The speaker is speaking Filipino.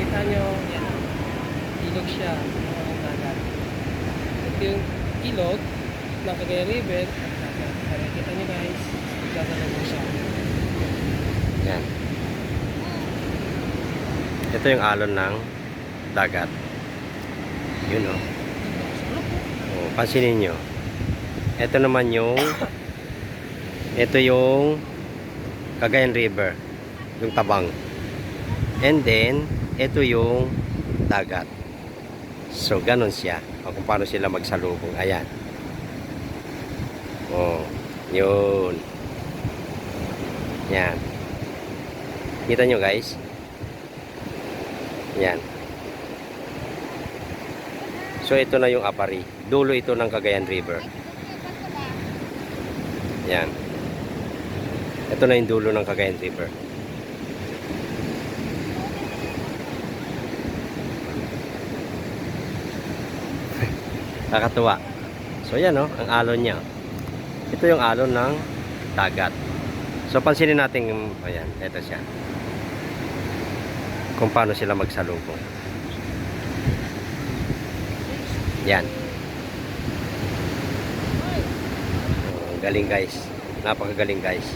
Kita nyo, yan. Ilog siya. Ang dagat. Ito yung ilog ng Cagayan River at kita nyo guys, magdadalaw siya. Yan. Ito yung alon ng dagat. Yun o. Oh, pansinin nyo. Ito naman yung ito yung Cagayan River. Yung tabang. And then, ito yung dagat. So, ganun siya. O kung paano sila magsalubong. Ayan. Oh, yun. Yan. Kita nyo guys? Yan. So ito na yung Apari. Dulo ito ng Cagayan River. Yan. Ito na yung dulo ng Cagayan River. Kakatuwa. So yan no, ang alon niya. Ito yung alon ng dagat. So pansinin natin ayan, ito siya. Kung paano sila magsalubong. Yan. Oh, galing guys. Napakagaling guys.